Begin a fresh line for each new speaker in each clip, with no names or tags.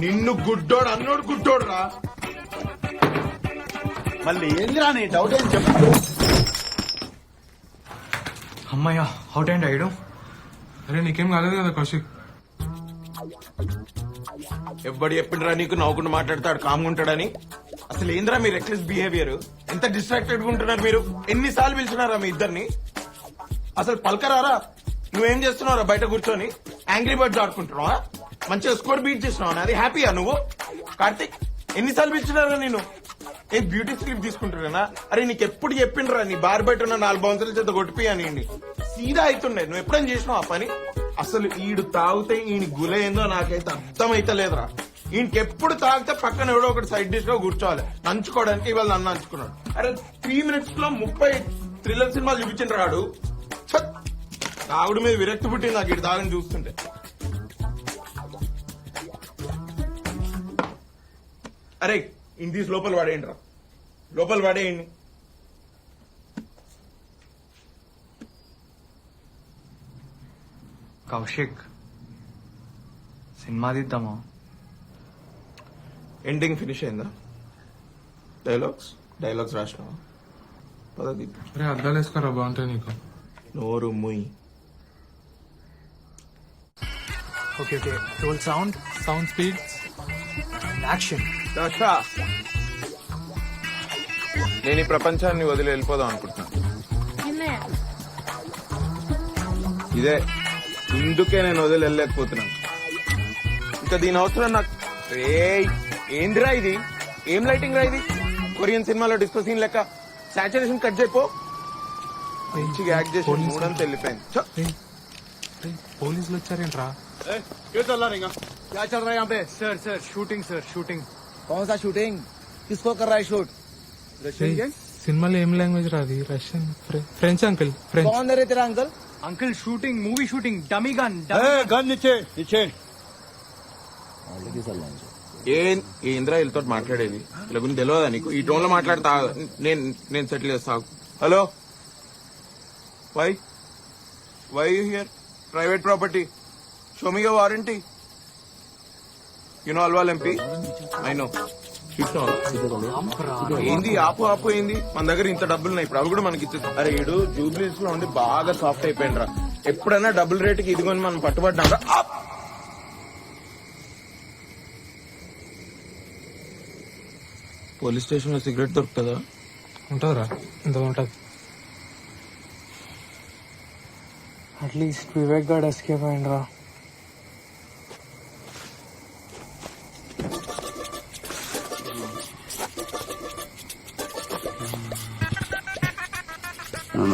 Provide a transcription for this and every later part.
నిన్ను గుడ్డోడు అన్నోడు గుడ్డోడు రా
మళ్ళీ ఏందిరా నీ డౌట్ ఏం చెప్పు.
అమ్మయ్యా అవుట్ అండ్ అయ్యడం?
అరే నీకేం కాలేదు కదా కౌశిక్?
ఎవ్వడు చెప్పిండ్రా నీకు నవ్వుకుంటూ మాట్లాడతాడు కామ్గా ఉంటాడని? అసలు ఏంద్రా మీ రెక్లెస్ బిహేవియర్ ఎంత డిస్ట్రాక్టెడ్గా ఉంటున్నారు మీరు? ఎన్నిసార్లు పిలిచినారా మీ ఇద్దరిని? అసలు పలకరారా? నువ్వేం చేస్తున్నావురా బయట కూర్చొని? యాంగ్రీ బర్డ్స్ ఆడుకుంటున్నావా? మంచిగా స్కోర్ బీట్ చేసినావు అది హ్యాపీయా నువ్వు? కార్తిక్ ఎన్నిసార్లు పిలిచినారా నేను ఏ బ్యూటీ స్లిప్ తీసుకుంటున్నా అరే నీకు ఎప్పుడు చెప్పిండ్రా నీ బార్ బయట ఉన్న నాలుగు బౌన్సర్ల చేత కొట్టిపోయానండి సీదా అవుతుండే నువ్వు ఎప్పుడైనా చేసినావు ఆ పని? అసలు ఈడు తాగితే ఈయన గుల నాకైతే నాకైతే అర్థమైతలేదురా. ఈయనకి ఎప్పుడు తాగితే పక్కన ఎవడో ఒకటి సైడ్ డిష్లో కూర్చోవాలి. నంచుకోవడానికి ఇవాళ నన్ను నంచుకున్నాడు. అరే త్రీ మినిట్స్లో ముప్పై థ్రిల్లర్ సినిమాలు చూపించిన రాడు తాగుడు మీద విరక్తి పుట్టింది నాకు ఇటు తాగని చూస్తుంటే. అరే ఇంటీస్ లోపల పడేయండి రా. లోపల పడేయండి
కౌశిక్ సినిమా తీద్దామా?
ఎండింగ్ ఫినిష్ అయిందా? డైలాగ్స్ డైలాగ్స్ రాసినావా? పదది
అరే అద్దాలు వేసుకోరా బాగుంటాయి నీకు.
నోరు ముయ్.
Okay okay roll sound
sound speed
action
దాషా నేను ఈ ప్రపంచాన్ని వదిలి వెళ్ళిపోదాం అనుకుంటున్నా ఇదే ఇందుకే నేను వదిలి వెళ్ళలేకపోతున్నాను ఇంకా దీని అవసరం నాకు ఏయ్ ఏందిరా ఇది ఏం లైటింగ్ రా ఇది కొరియన్ సినిమాలో డిస్కో సీన్ లెక్క సాచురేషన్ కట్ చేయపో మంచిగా యాక్ట్ చేసి మూడంతా వెళ్ళిపోయింది ఛ!
పోలీసులు వచ్చారేంట్రా
क्यों चल रहा रहेगा क्या चल रहा है यहाँ पे
sir sir shooting sir shooting
कौन सा शूटिंग కౌన్ కౌన్సా షూటింగ్ కిస్కో కర్రా షూట్
సినిమాలో ఏం లాంగ్వేజ్ రాది రష్యన్ ఫ్రెంచ్ అంకుల్ ఫ్రెంచ్
బాగుందరే తెరా uncle
uncle shooting movie shooting dummy gun
gun ఇచ్చే ఇచ్చే
ఏ ఈ ఇంద్ర వీళ్ళతో మాట్లాడేది? ఇలా గురించి తెలియదా నీకు? ఈ టోన్లో మాట్లాడతా నేను నేను సెటిల్ చేస్తా. Hello why why you here private property show warranty you know Alwal MP I know ఏంది? ఆపు ఆపు ఏంది? మన దగ్గర ఇంత డబ్బులు ఉన్నాయి. ఇప్పుడు అవి కూడా మనకి అరే ఇడు జూబ్లీస్లో ఉండి బాగా సాఫ్ట్ అయిపోయిండ్రా. ఎప్పుడైనా డబుల్ రేటుకి ఇదిగోని మనం పట్టుబడ్డా పోలీస్ స్టేషన్లో సిగరెట్ దొరుకుతుందా?
ఉంటుందిరా. ఇంత ఉంటుంది.
At least Vivek guard escape
అయిండ్రా.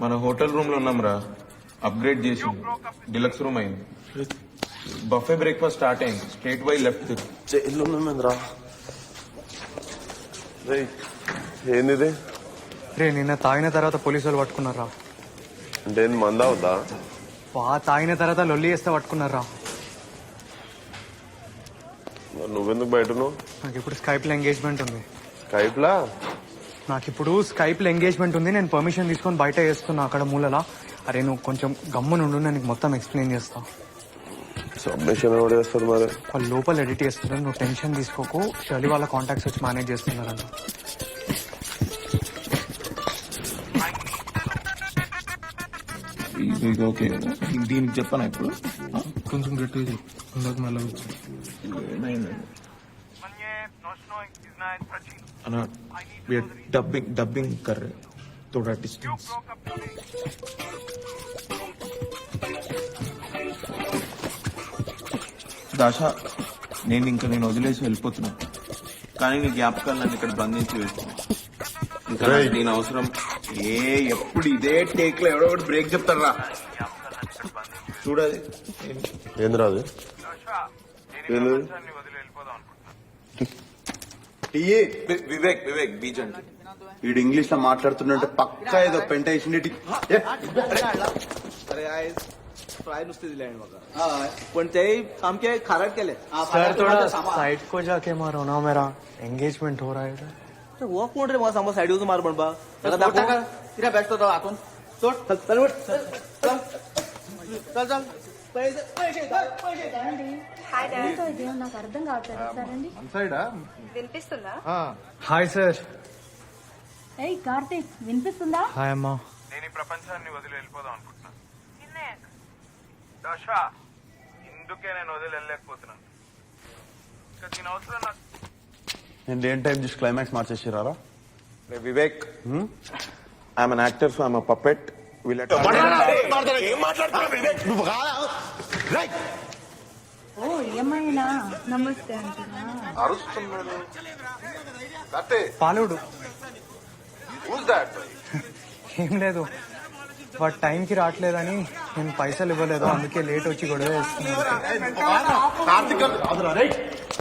మన హోటల్ రూమ్లో ఉన్నాం అప్గ్రేడ్ చేసి. డిలక్స్ రూమ్ అయింది. బఫే బ్రేక్ఫాస్ట్ స్టార్ట్ అయింది. Straight why
left. ఇల్లు రా ఏంది
రే నిన్న తాగిన తర్వాత పోలీసులు పట్టుకున్నారా?
అంటే మంద అవుతా
తాగిన తర్వాత లొల్లి చేస్తే పట్టుకున్నారా?
నువ్వెందుకు బయట
నాకు ఇప్పుడు స్కైప్లో ఎంగేజ్మెంట్ ఉంది.
స్కైప్ లా?
నాకు ఇప్పుడు స్కైప్లో ఎంగేజ్మెంట్ ఉంది నేను పర్మిషన్ తీసుకొని బయట చేస్తున్నా అక్కడ మూలలా. అరే నువ్వు కొంచెం గమ్మునుండు నేను మొత్తం ఎక్స్ప్లెయిన్ చేస్తా.
సబ్మిషన్ ఎవడు చేస్తాడు మరి?
వాళ్ళు లోపల ఎడిట్ చేస్తున్నారు నువ్వు టెన్షన్ తీసుకోకు. షర్లీ వాళ్ళ కాంటాక్ట్స్ వచ్చి మేనేజ్ చేస్తున్నారంట.
ఇది ఇది ఓకే కదా దీనికి చెప్పాను ఇప్పుడు?
కొంచెం గట్టి ఇది ఇందాక మళ్ళీ వచ్చాను
అన్న డబ్బింగ్ డబ్బింగ్ కర్రీ. తోడా డిస్టెన్స్ దాశ నేను ఇంకా నేను వదిలేసి వెళ్ళిపోతున్నాను
కానీ నీ జ్ఞాపకాలు నన్ను ఇక్కడ బంధించి వెళ్తున్నాను ఇంకా నేను అవసరం. ఏ ఎప్పుడు ఇదే టేక్ లో ఎవడో ఒకటి బ్రేక్ చెప్తారా చూడాలి
ఏంది రాదు
వివేక్ వివేక్ బీచ్ అంటే
వీడు ఇంగ్లీష్ లో మాట్లాడుతుంటే పక్కా ఏదో పెంట వేసిండి
अरे आय फ्राय नुसते दिले आणि बघा पण ते आमके खारट केले
सर थोड़ा साइड को जाके मारो ना मेरा एंगेजमेंट हो रहा है इधर.
वो कोण रे मला समोर साईड मार पण बा त्याला दाखव तिला बॅट तो आतून सोड चल चल उठ. चल चल चल पैसे पैसे दे, पैसे दे.
ఏంటో ఇది నాకు అర్థం కావట్లేదు సరేండి వినిపిస్తుందా
హాయ్ సార్
ఏయ్ కార్తీక్ వినిపిస్తుందా
హాయ్ అమ్మా
నేను ఈ ప్రపంచాన్ని వదిలి వెళ్ళిపోదాం అనుకుంటున్నాను దశ ఇందుకే నేను వదిలి వెళ్ళలేకపోతున్నాను ఇంకా దీని అవసరం నాకు
నేను ఏం టైం చూసి క్లైమాక్స్ మార్చేసిరారా
రే Vivek. I'm an actor so I'm puppet వీళ్ళ
ఓ ఏమైనా? నమస్తే అంటున్నా.
పాలుడు. ఏం లేదు. వాడు టైంకి రావట్లేదని నేను పైసలు ఇవ్వలేదు. అందుకే లేట్ వచ్చి గొడవ చేస్తున్నాను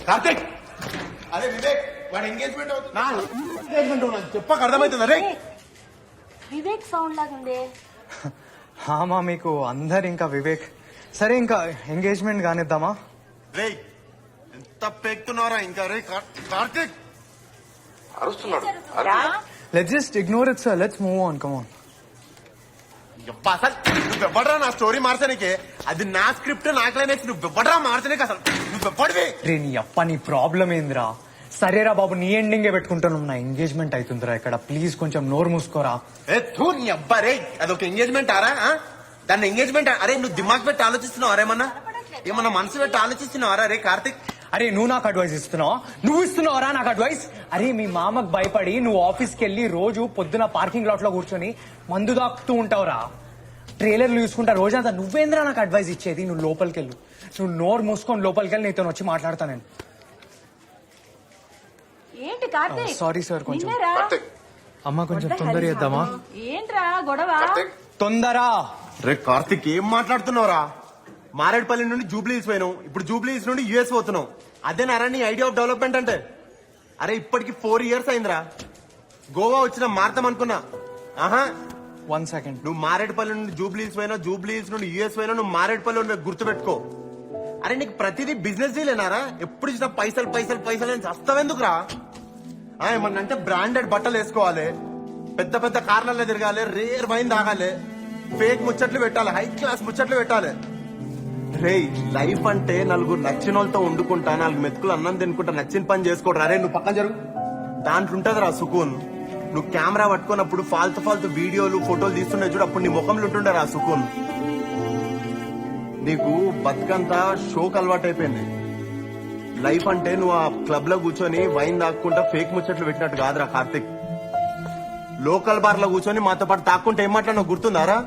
కార్తిక్. అరే వివేక్. వాడు ఎంగేజ్మెంట్ అవుతుంది? చెప్పక అర్థమవుతుందా రే
వివేక్ సౌండ్ లాగా ఉంది
హామా మీకు అందరు ఇంకా వివేక్. సరే ఇంకా ఎంగేజ్మెంట్ కానిద్దామా?
రే ఎంత పెక్తున్నారా ఇంకా? రే కార్తిక్ అరుస్తున్నాడు.
Let's just ignore it sir let's move on come
on అసలు నువ్వెవ్వడరా నా స్టోరీ మార్చడానికి అది నా స్క్రిప్ట్ నా క్లైమాక్స్ నువ్వెవ్వడరా మార్చడానికి అసలు? నువ్వెవ్వడివి?
రే నీ అప్ప నీ ప్రాబ్లం ఏందిరా? సరేరా బాబు నీ ఎండింగే పెట్టుకుంటాను. నా ఎంగేజ్మెంట్ అవుతుందిరా ఇక్కడ. ప్లీజ్ కొంచెం నోరు మూసుకోరా.
ఏ తూ నీ అబ్బా రే అదొక ఎంగేజ్మెంట్ ఆరా ఆ? దాన్ని ఎంగేజ్మెంట్ అరే నువ్వు దిమాగ్ పెట్టి ఆలోచిస్తున్నావు అరేమన్నా ఏమన్నా? మనసు పెట్టి ఆలోచిస్తున్నావు రే కార్తిక్?
అరే నువ్వు నాకు అడ్వైస్ ఇస్తున్నావు? నువ్వు ఇస్తున్నావురా నాకు అడ్వైస్ అరే మీ మామకు భయపడి నువ్వు ఆఫీస్కి వెళ్ళి రోజు పొద్దున పార్కింగ్ లాట్లో కూర్చొని మందు దాక్కుతూ ఉంటావురా ట్రైలర్లు చూసుకుంటా రోజంతా నువ్వేంద్రా నాకు అడ్వైస్ ఇచ్చేది? నువ్వు లోపలికి వెళ్ళు నువ్వు నోరు మూసుకొని లోపలికి వెళ్ళి నీతో వచ్చి మాట్లాడతా నేను.
ఏంటి కార్తీక్?
sorry, sir, కొంచెం.
నిన్నేరా?
అమ్మ కొంచెం తొందర చేద్దామా?
ఏంట్రా గొడవ?
తొందరా.
రే కార్తిక్ ఏం మాట్లాడుతున్నావురా? మారేడుపల్లి నుండి జూబ్లీస్ పోయినావు ఇప్పుడు జూబ్లీస్ నుండి యుఎస్ పోతున్నావు అదేనారా నీ ఐడియా ఆఫ్ డెవలప్మెంట్ అంటే. అరే ఇప్పటికి ఫోర్ ఇయర్స్ అయిందిరా. గోవా వచ్చిన మారతాం అనుకున్నా. ఆహా.
వన్ సెకండ్
నువ్వు మారేడుపల్లి నుండి జూబ్లీస్ పోయినా జూబ్లీస్ నుండి యుఎస్ పోయినా నువ్వు మారేడుపల్లి నుండి గుర్తుపెట్టుకో. అరే నీకు ప్రతిదీ బిజినెస్ డీలేనారా? ఎప్పుడు ఇచ్చిన పైసలు పైసలు పైసలు అని చస్తావెందుకురా? ఏమన్నా అంటే బ్రాండెడ్ బట్టలు వేసుకోవాలి. పెద్ద పెద్ద కార్లలో తిరగాలి రేర్ వైన్ తాగాలి. ఫేక్ ముచ్చట్లు పెట్టాలి హై క్లాస్ ముచ్చట్లు పెట్టాలి. రే లైఫ్ అంటే నలుగురు నచ్చిన వాళ్ళతో వండుకుంటా నాలుగు మెతుకులు అన్నం తినుకుంటా నచ్చిన పని చేసుకోడరా రే నువ్వు పక్కన జరుగు. దాంట్లో ఉంటదిరా సుకూన్. నువ్వు కెమెరా పట్టుకున్నప్పుడు ఫాల్తు ఫాల్తు వీడియోలు ఫోటోలు తీస్తుండే చూడు అప్పుడు నీ ముఖంలో ఉంటుండరా సుకూన్. నీకు బతుకంతా షోక్ అలవాటు అయిపోయింది లైఫ్ అంటే నువ్వు ఆ క్లబ్లో కూర్చొని వైన్ తాక్కుంటా ఫేక్ ముచ్చట్లు పెట్టినట్టు కాదురా కార్తిక్. లోకల్ బార్లో కూర్చొని మాతో పాటు తాక్కుంటే ఏం మాట్లాడినా గుర్తుందారా?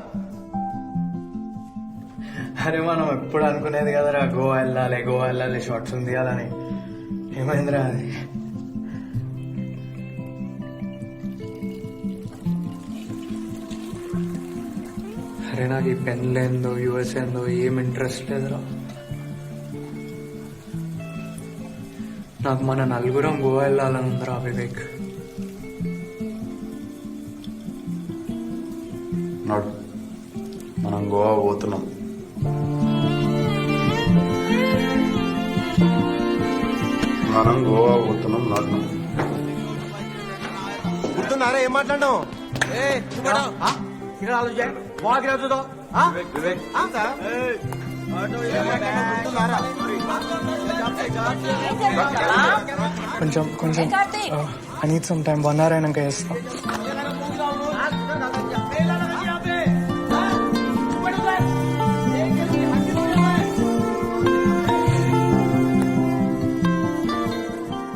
అరే మనం ఎప్పుడు అనుకునేది కదరా గోవా వెళ్ళాలి గోవా వెళ్ళాలి షార్ట్స్ ఉంది అని. ఏమైందిరా అది? అరే నాకు ఈ పెన్ లేదో యుఎస్ ఏందో ఏం ఇంట్రెస్ట్ లేదురా. నాకు మన నలుగురం గోవా వెళ్ళాలని ఉందిరా వివేక్.
నాడు. మనం గోవా పోతున్నాం. మనం గోవా పోతున్నాం నాడు.
గుర్తున్నారా ఏం
మాట్లాడడం? ఏ ఇక్కడ
వివేక్
వివేక్.
కొంచెం కొంచెం? I need some time one hour అయినాక చేస్తా.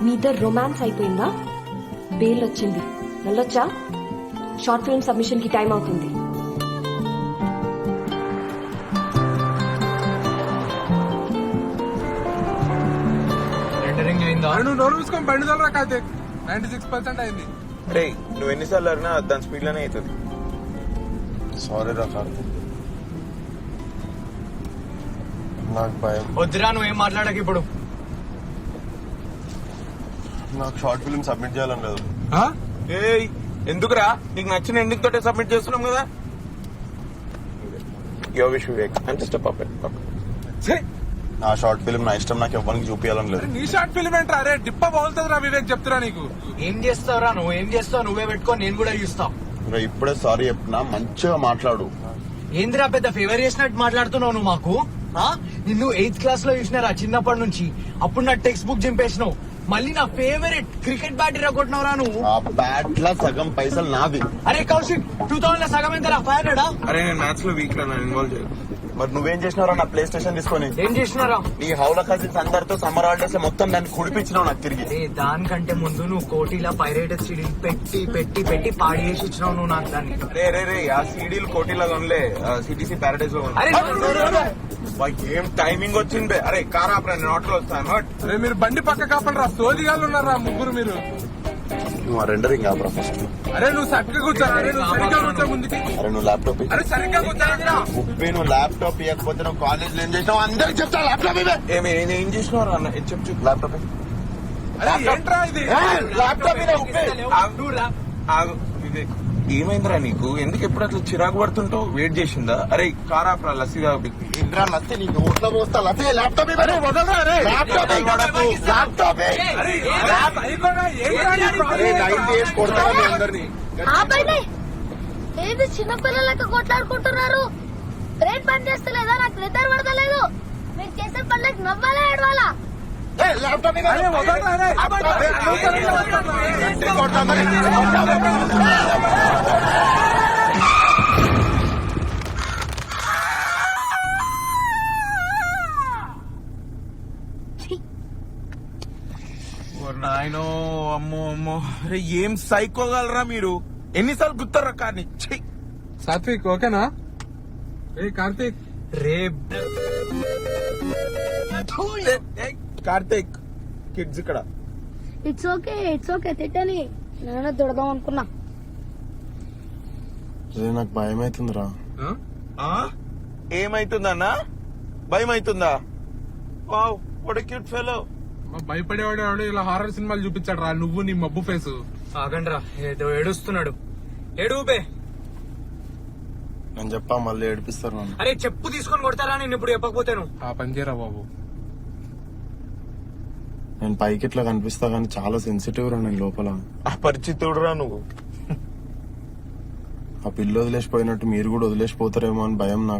మీ ఇద్దరు రొమాన్స్ అయిపోయిందా? బెయిల్ వచ్చింది. వెళ్ళొచ్చా? షార్ట్ ఫిల్మ్ సబ్మిషన్కి టైం అవుతుంది.
అయిందా
నువ్వు నోరు మూసుకొని బండి తోలరా కార్తీక్ నైన్టీ సిక్స్ పర్సెంట్ అయింది.
రే నువ్వు ఎన్నిసార్లు అడినా దాని స్పీడ్లోనే అవుతుంది.
సారీ రా కార్తీక్ నాకు భయం.
వద్దురా నువ్వేం మాట్లాడక ఇప్పుడు.
నాకు షార్ట్ ఫిల్మ్ సబ్మిట్ చేయాలని లేదు.
ఆ?
ఏయ్ ఎందుకురా? నీకు నచ్చిన ఎండింగ్ తోటే సబ్మిట్ చేస్తున్నాం కదా. Yo wish Vivek I'm just perfect
ఛీ!
నా షార్ట్ ఫిల్మ్ నా ఇష్టం నాకు ఎవరికి చూపించాలని లేదు.
నీ షార్ట్ ఫిల్మ్ ఏంట్రా? అరే డిప్ప బాగుతుందిరా వివేక్ చెప్తురా నీకు.
ఏం చేస్తావురా నువ్వు? ఏం చేస్తావు? నువ్వే పెట్టుకో నేను కూడా చూస్తా.
రే, ఇప్పుడే సారీ చెప్పినా మంచిగా మాట్లాడు.
ఏందిరా పెద్ద ఫేవర్ చేసినట్టు మాట్లాడుతున్నావు నువ్వు మాకు? ఆ? నిన్ను ఎయిత్ క్లాస్లో చూసినారా చిన్నప్పటి నుంచి? అప్పుడు నా టెక్స్ట్ బుక్ చింపేసినావు. మళ్ళీ నా ఫేవరెట్ క్రికెట్ బ్యాట్ ఇరగొట్టినవురా నువ్వు.
ఆ బ్యాట్ లా సగం పైసలు నాది
అరే కౌశిక్ టూ థౌసండ్లో సగం ఎంత ఫైవ్ హండ్రెడా
అరే నేను మ్యాథ్స్లో వీక్ రా నన్ను ఇన్వాల్వ్ చేయదు
మరి నువ్వేం చేసినారా నా ప్లే స్టేషన్ తీసుకొని.
ఏం చేసినారా?
నీ హౌల కజిన్స్ అందరితో సమ్మర్ హాలిడేస్ మొత్తం దాన్ని కుడిపించినావు నాకు తిరిగి.
అరే దానికంటే ముందు నువ్వు కోటిలా పైరేటెడ్ సిడీ పెట్టి పెట్టి పెట్టి పాడి చేసి ఇచ్చినావు నువ్వు నాకు దాన్ని
రే రే రే ఆ సీడీలు కోటిలో కొనలే సిటీసీ ప్యారడైజ్లో.
అరే
ఏం టైమింగ్ వచ్చింది అరే కార్ ఆపరా నేను ఆటోలో వస్తాను.
మీరు బండి పక్క కాపండి రా సోదిగాళ్ళు ఉన్నారా ముగ్గురు మీరు.
నువ్వు ఆ రెండరింగ్ ఆపరా ఫస్ట్.
అరే నువ్వు సరిగ్గా కూర్చోరా? అరే నువ్వు సరిగ్గా కూర్చో ముందుకి.
అరే నువ్వు ల్యాప్టాప్
అరే సరిగ్గా కూర్చోరా
ఉప్పి నువ్వు ల్యాప్టాప్ ఇవ్వకపోతే నువ్వు కాలేజ్ ఏం చేసినావు? అందరికి చెప్తా ల్యాప్టాప్ ఇవే
ఏమి నేను ఏం చేసినారా అన్న చెప్పు చెప్పు.
ల్యాప్టాప్
అరే ఏంట్రా ఇది?
ల్యాప్టాప్ ఇదే ఉప్పి.
ఆగు వివేక్ ఏమైందిరా నీకు? ఎందుకు ఎప్పుడు అట్లా చిరాకు పడుతుంటావు? వెయిట్ చేసిందా? అరే కార్ ఆపరా లస్సీ.
ఇంద్రా లత్తి నీ నోట్లో పోస్తా లత్తి ల్యాప్టాప్
ఏంది చిన్నపిల్లలకి కొట్లాడుకుంటున్నారు? బ్రెయిన్ పని చేస్తలేదా? నాకు నిద్ర పడతలేదు. మీరు చేసే పనులకు నవ్వాలా ఏడవాలా?
నాయనో అమ్మో అమ్మో. అరే ఏం సైకోగలరా మీరు? ఎన్నిసార్లు గుర్తారా కార్ని!
సాత్విక్ ఓకేనా? ఏ కార్తీక్.
రే
ఏయ్, కార్తీక్ కిడ్స్ ఇక్కడ.
ఇట్స్ ఓకే ఇట్స్ ఓకే తిట్టని. నేను తిడదాం అనుకున్నా.
నాకు భయం అవుతుందిరా
ఆ?
ఆ? ఏమైతుందన్నా? భయం అవుతుందా వావ్ వాట్ క్యూట్ ఫెలో
మా భయపడేవాడు వాడు ఇలా హారర్ సినిమాలు చూపించాడు రా నువ్వు నీ మబ్బు ఫేసు
ఆగండ్రా ఏదో ఏడుస్తున్నాడు. ఏడుపే
నేను చెప్పా మళ్ళీ ఏడిపిస్తారు
అరే చెప్పు తీసుకొని కొడతారా? నేను ఇప్పుడు చెప్పకపోతేను.
ఆ పని చేయరా బాబు.
నేను పైకి ఇట్లా కనిపిస్తా కానీ చాలా సెన్సిటివ్ రా నేను లోపల.
అపరిచితుడురా నువ్వు.
ఆ పిల్ల వదిలేసిపోయినట్టు మీరు కూడా వదిలేసిపోతారేమో అని భయం నాకు.